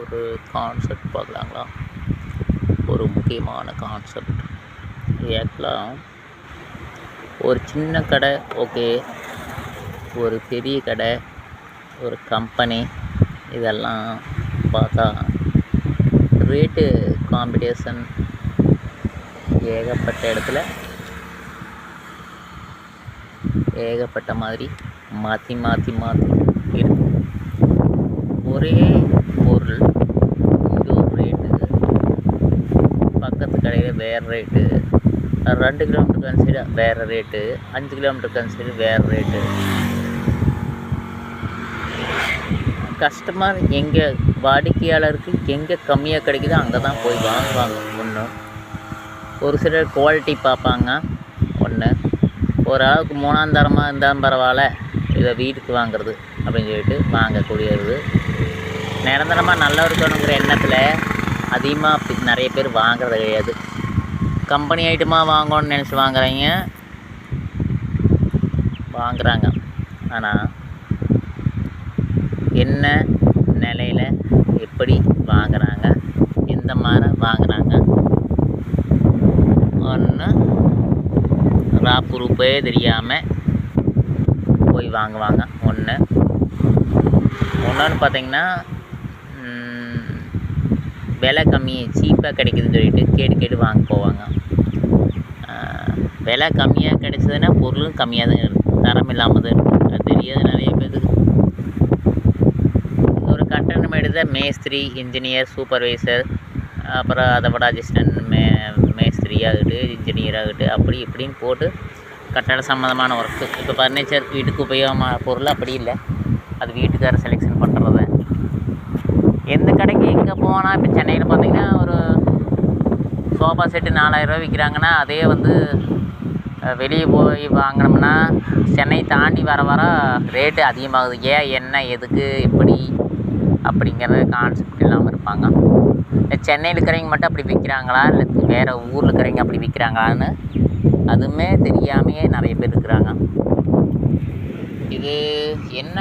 ஒரு கான்செப்ட் பார்க்கலாங்களா? ஒரு முக்கியமான கான்செப்ட் ஆக்சுவலாக ஒரு சின்ன கடை ஓகே. ஒரு பெரிய கடை ஒரு கம்பெனி இதெல்லாம் பார்த்தா ரேட்டு காம்படிஷன் ஏகப்பட்ட இடத்துல ஏகப்பட்ட மாதிரி மாற்றி மாற்றி மாற்றி இருக்கு. ஒரே பொருள் இங்கே ஒரு ரேட்டு பக்கத்து கடையில் வேறு ரேட்டு ரெண்டு கிலோமீட்டருக்கு அந்த சைடு வேறு ரேட்டு அஞ்சு கிலோமீட்டருக்கு அந்த சைடு வேறு ரேட்டு கஸ்டமர் எங்கே வாடிக்கையாளருக்கு எங்கே கம்மியாக கிடைக்குதோ அங்கே தான் போய் வாங்குவாங்க. ஒன்று ஒரு சிலர் குவாலிட்டி பார்ப்பாங்க. ஒன்று ஒரு ஆளுக்கு மூணாம் தரமாக இருந்தாலும் பரவாயில்ல இதை வீட்டுக்கு வாங்குறது அப்படின்னு சொல்லிட்டு வாங்கக்கூடியது. நிரந்தரமாக நல்லா இருக்கணுங்கிற எண்ணத்தில் அதிகமாக நிறைய பேர் வாங்குறது கிடையாது. கம்பெனி ஐட்டமாக வாங்கணும்னு நினச்சி வாங்குறீங்க வாங்குறாங்க. ஆனால் என்ன நிலையில் எப்படி வாங்குறாங்க எந்த மாதிரி வாங்குறாங்க? ஒன்று ராப்புருப்பே தெரியாமல் போய் வாங்குவாங்க. ஒன்று ஒன்றுன்னு பார்த்தீங்கன்னா விலை கம்மி சீப்பாக கிடைக்குதுன்னு சொல்லிட்டு கேட்டு கேட்டு வாங்க போவாங்க. விலை கம்மியாக கிடைச்சதுன்னா பொருளும் கம்மியாக தான் இருக்கும் தரம் இல்லாமல் தான் இருக்கும் அது தெரியாது நிறைய பேருக்கு. ஒரு கட்டணம் எடுத்த மேஸ்திரி இன்ஜினியர் சூப்பர்வைசர் அப்புறம் அதை விட அசிஸ்டன்ட் மே மேஸ்திரி ஆகட்டும் இன்ஜினியர் ஆகிட்டு அப்படி இப்படின்னு போட்டு கட்டட சம்மந்தமான ஒர்க்கு இப்போ ஃபர்னிச்சர் வீட்டுக்கு உபயோகமான பொருள் அப்படி இல்லை. அது வீட்டுக்கார செலெக்ஷன் பண்ணுறது போனால் இப்போ சென்னையில் பார்த்தீங்கன்னா ஒரு சோஃபா செட்டு நாலாயிரரூவா விற்கிறாங்கன்னா அதே வந்து வெளியே போய் வாங்கினோம்னா சென்னை தாண்டி வர வர ரேட்டு அதிகமாகுது. ஏன் என்ன எதுக்கு எப்படி அப்படிங்கிற கான்செப்ட் இல்லாமல் இருப்பாங்க. சென்னையில் இருக்கிறவங்க மட்டும் அப்படி விற்கிறாங்களா இல்லை வேறு ஊரில் இருக்கிறவங்க அப்படி விற்கிறாங்களான்னு அதுவுமே தெரியாமையே நிறைய பேர் இருக்கிறாங்க. இது என்ன